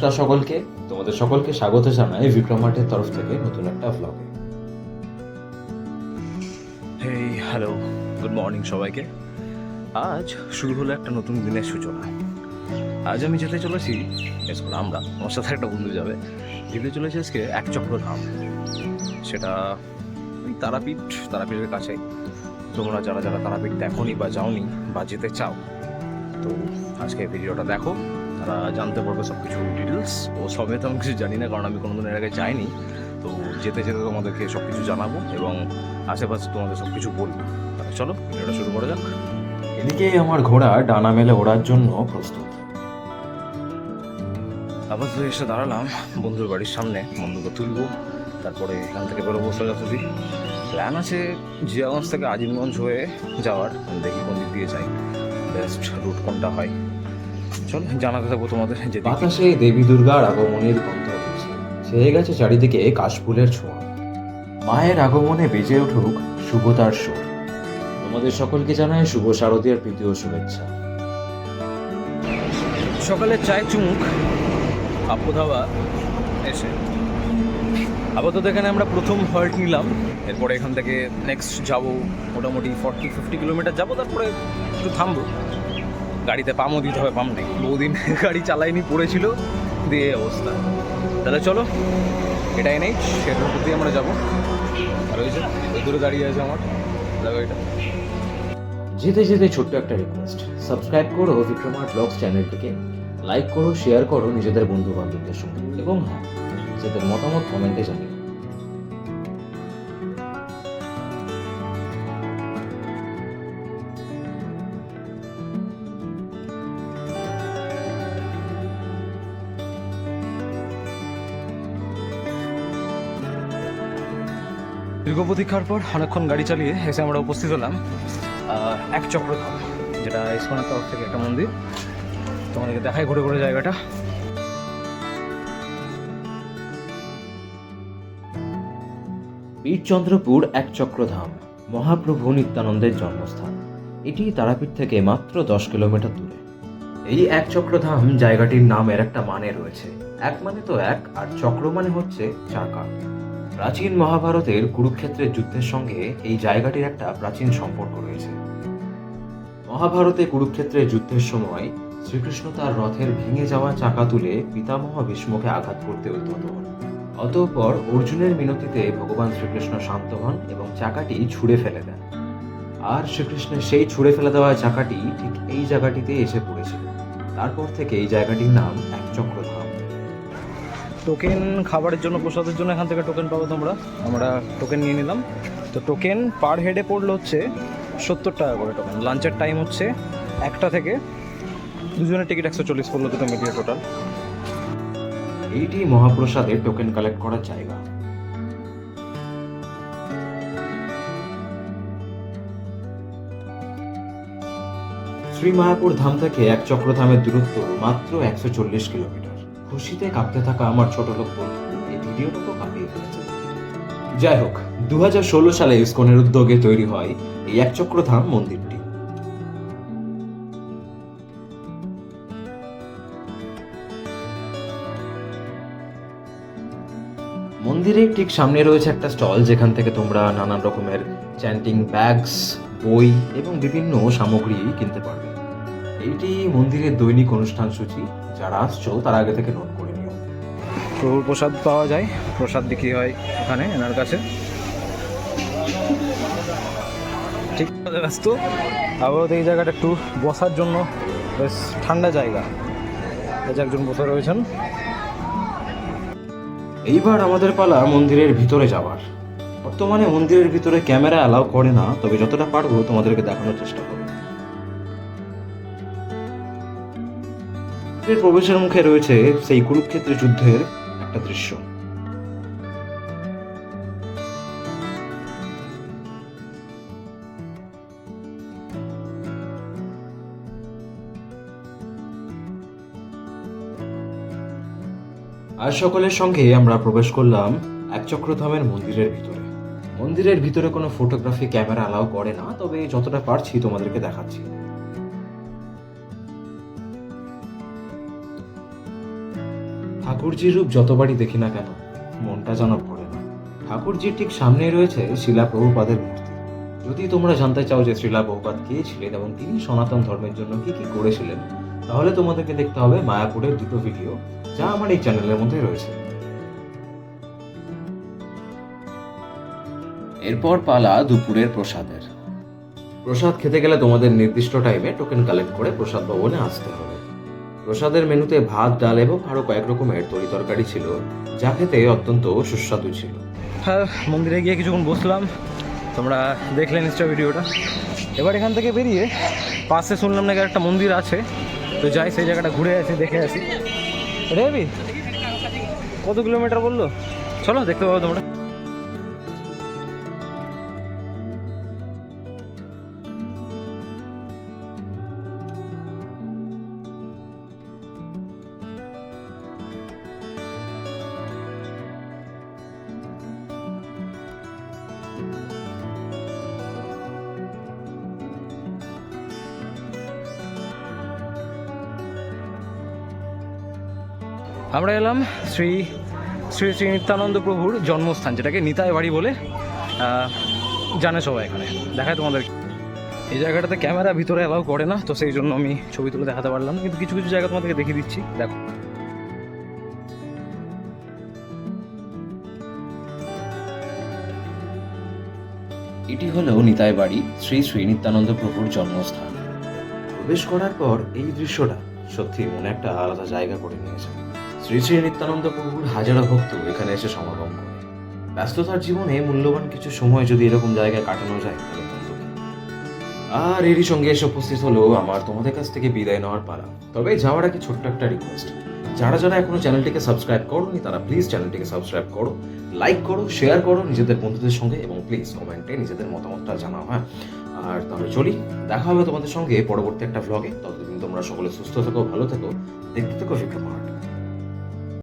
নমস্কার সকলকে। তোমাদের সকলকে স্বাগত জানাই বিক্রম মাঠের তরফ থেকে নতুন একটা ভ্লগে হেই হ্যালো গুড মর্নিং সবাইকে। আজ শুরু হলো একটা নতুন দিনের সূচনা। আজ আমি যেতে চলেছি আমরা, আমার সাথে একটা বন্ধু যাবে। যেতে চলেছি আজকে এক চক্র ধাম। সেটা ওই তারাপীঠ, তারাপীঠের কাছে তোমরা যারা যারা তারাপীঠ দেখোনি বা যাওনি বা যেতে চাও, তো আজকে ভিডিওটা দেখো। তারা জানতে পারবে সব কিছু ডিটেলস ও সবে তো আমি কিছু জানি না কারণ আমি কোনোদিন এর আগে যাইনি। তো যেতে যেতে তোমাদেরকে সব কিছু জানাব এবং আশেপাশে তোমাদের সব কিছু বলব। তাহলে চলো ভিডিওটা শুরু করা যাক। এদিকে আমার ঘোড়া ডানা মেলে ওড়ার জন্য প্রস্তুত। আবার তো এসে দাঁড়ালাম বন্ধুর বাড়ির সামনে বন্ধুকে তুলবো তারপরে এখান থেকে বেরোবো সোজাসুজি। প্ল্যান আছে জিয়াগঞ্জ থেকে আজিমগঞ্জ হয়ে যাওয়ার দেখি কোন দিক দিয়ে যাই। বেস্ট রুট কোনটা হয়। চল জানাতে থাকব তোমাদের যে বাতাসে দেবী দুর্গার আগমনের গন্ধ উঠেছে ছেয়ে গেছে চারিদিকে কাশফুলের ছোঁয়া। মায়ের আগমনে বেজে উঠুক শুভতার সুর। তোমাদের সকলকে জানাই শুভ শারদীয়ার প্রীতি ও শুভেচ্ছা। সকালে চায় চুমুক আপু ধাবা এসে। আপাতত এখানে আমরা প্রথম হল্ট নিলাম। এরপরে এখান থেকে নেক্সট যাব মোটামুটি ফর্টি ফিফটি কিলোমিটার। যাব তারপরে একটু থামবো। গাড়িতে পামও দিতে হবে, পাম নেই। বহুদিন গাড়ি চালাইনি, পড়েছিল, দিয়ে অবস্থা। তাহলে চলো, এটা এনেই সেটার দিয়ে আমরা যাব। আর ওই যে দূরে দাঁড়িয়ে আছে আমার দেখো এটা। যেতে যেতে ছোট্ট একটা রিকোয়েস্ট সাবস্ক্রাইব করো বিক্রমার ব্লগস চ্যানেলটিকে লাইক করো শেয়ার করো নিজেদের বন্ধু বান্ধবদের সঙ্গে। এবং হ্যাঁ নিজেদের মতামত কমেন্টে জানিও। দীর্ঘ প্রতীক্ষার পর অনেকক্ষণ গাড়ি চালিয়ে এসে আমরা উপস্থিত হলাম এক চক্রধাম, যেটা ইস্কনের তরফ থেকে একটা মন্দির। তোমাদেরকে দেখাই ঘুরে ঘুরে জায়গাটা। বীরচন্দ্রপুর এক চক্রধাম, মহাপ্রভু নিত্যানন্দের জন্মস্থান। এটি তারাপীঠ থেকে মাত্র দশ কিলোমিটার দূরে। এই এক চক্রধাম জায়গাটির নামের একটা মানে রয়েছে। এক মানে তো এক, আর চক্র মানে হচ্ছে চাকা। প্রাচীন মহাভারতের কুরুক্ষেত্রের যুদ্ধের সঙ্গে এই জায়গাটির একটা প্রাচীন সম্পর্ক রয়েছে। মহাভারতে কুরুক্ষেত্রের যুদ্ধের সময় শ্রীকৃষ্ণ তার রথের ভেঙে যাওয়া চাকা তুলে পিতামহ ভীষ্মকে আঘাত করতে উদ্যত হন। অতঃপর অর্জুনের মিনতিতে ভগবান শ্রীকৃষ্ণ শান্ত হন এবং চাকাটি ছুঁড়ে ফেলে দেন। আর শ্রীকৃষ্ণের সেই ছুঁড়ে ফেলে দেওয়া চাকাটি ঠিক এই জায়গাটিতে এসে পড়েছিল। তারপর থেকে এই জায়গাটির নাম এক চক্রধাম টোকেন খাবারের জন্য, প্রসাদের জন্য এখান থেকে টোকেন পাবো তোমরা। আমরা টোকেন নিয়ে নিলাম। তো টোকেন পার হেডে পড়ল হচ্ছে সত্তর টাকা করে টোকেন লাঞ্চের টাইম হচ্ছে একটা থেকে দুজনের টিকিট একশো চল্লিশ পড়ল দুটো মিলিয়ে টোটাল এইটি মহাপ্রসাদের টোকেন কালেক্ট করার জায়গা। শ্রী মায়াপুর ধাম থেকে এক চক্রধামের দূরত্ব মাত্র একশো চল্লিশ কিলোমিটার। খুশিতে কাঁপতে থাকা আমার ছোট লোক বন্ধু, এই ভিডিওটুকু কাঁপিয়ে ফেলেছে যাই হোক দু সালে ইসকনের উদ্যোগে তৈরি হয় এই এক চক্রধাম মন্দিরটি। মন্দিরের ঠিক সামনে রয়েছে একটা স্টল, যেখান থেকে তোমরা নানান রকমের চ্যান্টিং ব্যাগস বই এবং বিভিন্ন সামগ্রী কিনতে পারবে। এইটি মন্দিরের দৈনিক অনুষ্ঠান সূচি যারা আসছো তার আগে থেকে নোট করে নিও। প্রভুর প্রসাদ পাওয়া যায় প্রসাদ বিক্রি হয় ওখানে এনার কাছে। ঠিক আছে ব্যস্ত আপাতত এই জায়গাটা একটু বসার জন্য বেশ ঠান্ডা জায়গা। একজন বসে রয়েছেন। এইবার আমাদের পালা মন্দিরের ভিতরে যাওয়ার। বর্তমানে মন্দিরের ভিতরে ক্যামেরা অ্যালাউ করে না তবে যতটা পারব তোমাদেরকে দেখানোর চেষ্টা করব। প্রবেশের মুখে রয়েছে সেই কুরুক্ষেত্রের যুদ্ধের একটা দৃশ্য। আর সকলের সঙ্গে আমরা প্রবেশ করলাম এক চক্রধামের মন্দিরের ভিতরে। মন্দিরের ভিতরে কোনো ফটোগ্রাফি ক্যামেরা অ্যালাউ করে না, তবে যতটা পারছি তোমাদেরকে দেখাচ্ছি। ঠাকুরজির রূপ যতবারই দেখি না কেন, মনটা যেন ভরে না। ঠাকুরজির ঠিক সামনেই রয়েছে শিলা প্রভুপাদের মূর্তি। যদি তোমরা জানতে চাও যে শ্রীলা প্রভুপাদ কে ছিলেন এবং তিনি সনাতন ধর্মের জন্য কি কি করেছিলেন, তাহলে তোমাদেরকে দেখতে হবে মায়াপুরের দুটো ভিডিও, যা আমার এই চ্যানেলের মধ্যে রয়েছে। এরপর পালা দুপুরের প্রসাদের। প্রসাদ খেতে গেলে তোমাদের নির্দিষ্ট টাইমে টোকেন কালেক্ট করে প্রসাদ ভবনে আসতে হবে। প্রসাদের মেনুতে ভাত, ডাল এবং আরও কয়েক রকমের তরি তরকারি ছিল, যা খেতে অত্যন্ত সুস্বাদু ছিল। হ্যাঁ মন্দিরে গিয়ে কিছুক্ষণ বসলাম। তোমরা দেখলে নিশ্চয় ভিডিওটা। এবার এখান থেকে বেরিয়ে পাশে শুনলাম নাকি একটা মন্দির আছে। তো যাই, সেই জায়গাটা ঘুরে আসি, দেখে আসি। রেবি কত কিলোমিটার বলল? চলো, দেখতে পাবো তোমরা। আমরা এলাম শ্রী শ্রী শ্রী নিত্যানন্দ প্রভুর জন্মস্থান যেটাকে নিতাই বাড়ি বলে আহ, জানে সবাই এখানে। দেখায় তোমাদের। এই জায়গাটাতে ক্যামেরা ভিতরে অ্যালাউ করে না তো সেই জন্য আমি ছবি তুলে দেখাতে পারলাম। কিন্তু কিছু কিছু জায়গা তোমাদেরকে দেখিয়ে দিচ্ছি। দেখো। এটি হলো নিতাই বাড়ি শ্রী শ্রী নিত্যানন্দ প্রভুর জন্মস্থান। প্রবেশ করার পর এই দৃশ্যটা সত্যি মনে একটা আলাদা জায়গা করে নিয়েছে। শ্রী শ্রী নিত্যানন্দ প্রভুর হাজারো ভক্ত এখানে এসে সমাগম করে। ব্যস্ততার জীবনে মূল্যবান কিছু সময় যদি এরকম জায়গায় কাটানো যায়, তাহলে আর এরই সঙ্গে এসে উপস্থিত হলো আমার তোমাদের কাছ থেকে বিদায় নেওয়ার পালা। তবে যাওয়ার আগে ছোট্ট একটা রিকোয়েস্ট যারা যারা এখনও চ্যানেলটিকে সাবস্ক্রাইব করোনি, তারা প্লিজ চ্যানেলটিকে সাবস্ক্রাইব করো লাইক করো শেয়ার করো নিজেদের বন্ধুদের সঙ্গে এবং প্লিজ কমেন্টে নিজেদের মতামতটা জানাও হ্যাঁ? আর তাহলে চলি, দেখা হবে তোমাদের সঙ্গে পরবর্তী একটা ভ্লগে ততদিন তোমরা সকলে সুস্থ থেকো, ভালো থেকো, দেখতে থেকো বিক্রম আর্ট